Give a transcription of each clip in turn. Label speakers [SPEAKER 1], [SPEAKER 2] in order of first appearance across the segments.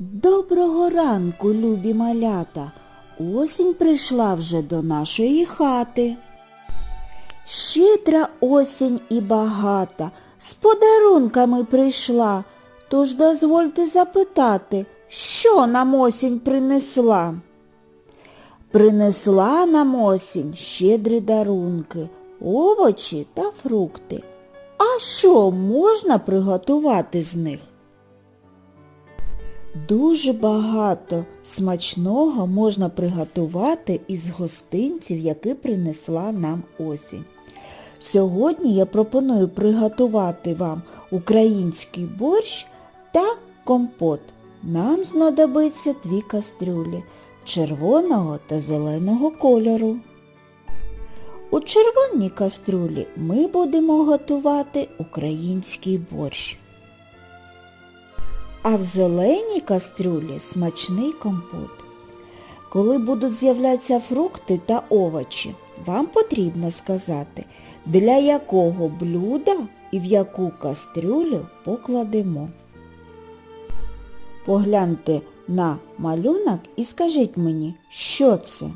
[SPEAKER 1] Доброго ранку, любі малята. Осінь прийшла вже до нашої хати. Щедра осінь і багата, з подарунками прийшла. Тож дозвольте запитати, що нам осінь принесла? Принесла нам осінь щедрі дарунки, овочі та фрукти. А що можна приготувати з них? Дуже багато смачного можна приготувати із гостинців, які принесла нам осінь. Сьогодні я пропоную приготувати вам український борщ та компот. Нам знадобиться дві кастрюлі червоного та зеленого кольору. У червоній кастрюлі ми будемо готувати український борщ. А в зеленій кастрюлі смачний компот. Коли будуть з'являтися фрукти та овочі, вам потрібно сказати, для якого блюда і в яку кастрюлю покладемо. Погляньте на малюнок і скажіть мені, що це?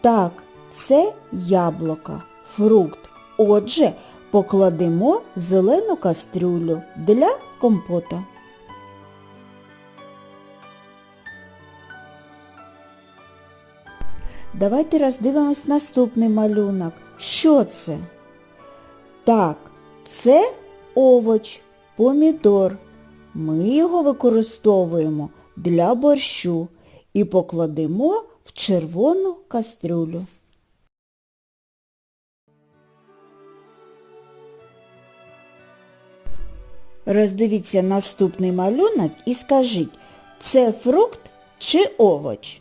[SPEAKER 1] Так, це яблука, фрукт. Отже, покладемо зелену кастрюлю для компота. Давайте роздивимось наступний малюнок. Що це? Так, це овоч, помідор. Ми його використовуємо для борщу і покладемо в червону кастрюлю. Роздивіться наступний малюнок і скажіть, це фрукт чи овоч?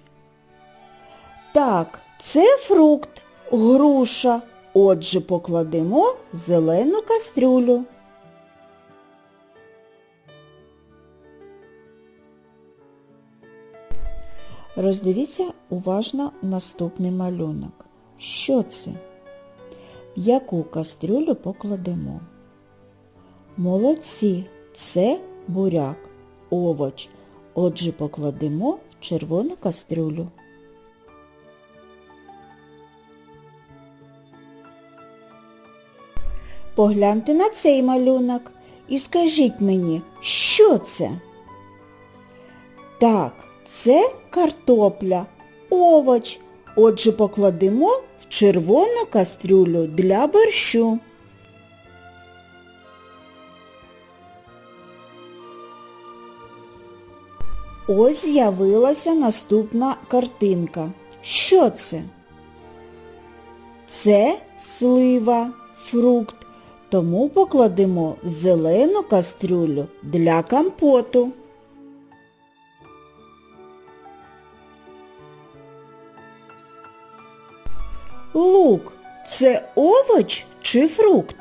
[SPEAKER 1] Так, це фрукт, груша. Отже, покладемо зелену кастрюлю. Роздивіться уважно наступний малюнок. Що це? Яку кастрюлю покладемо? Молодці, це буряк, овоч. Отже, покладемо червону кастрюлю. Погляньте на цей малюнок і скажіть мені, що це? Так, це картопля, овоч. Отже, покладемо в червону кастрюлю для борщу. Ось з'явилася наступна картинка. Що це? Це слива, фрукт, тому покладемо зелену кастрюлю для компоту. Лук це овоч чи фрукт?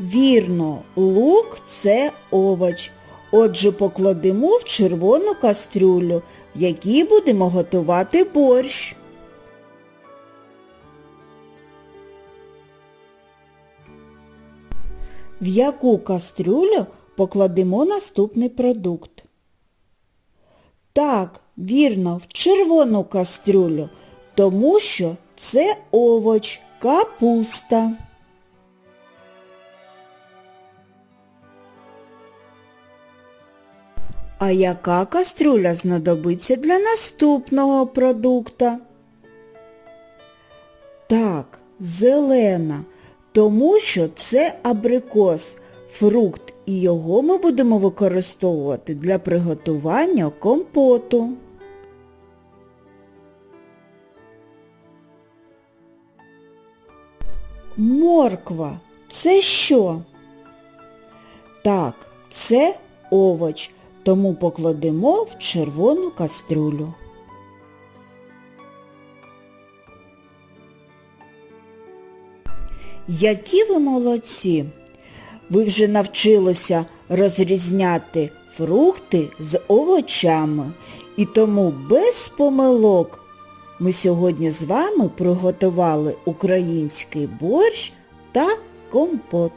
[SPEAKER 1] Вірно, лук це овоч. Отже, покладемо в червону кастрюлю, в якій будемо готувати борщ. В яку кастрюлю покладемо наступний продукт? Так, вірно, в червону кастрюлю, тому що це овоч, капуста. А яка кастрюля знадобиться для наступного продукта? Так, зелена, тому що це абрикос, фрукт, і його ми будемо використовувати для приготування компоту. Морква це що? Так, це овоч, тому покладемо в червону кастрюлю. Які ви молодці! Ви вже навчилися розрізняти фрукти з овочами, і тому без помилок ми сьогодні з вами приготували український борщ та компот.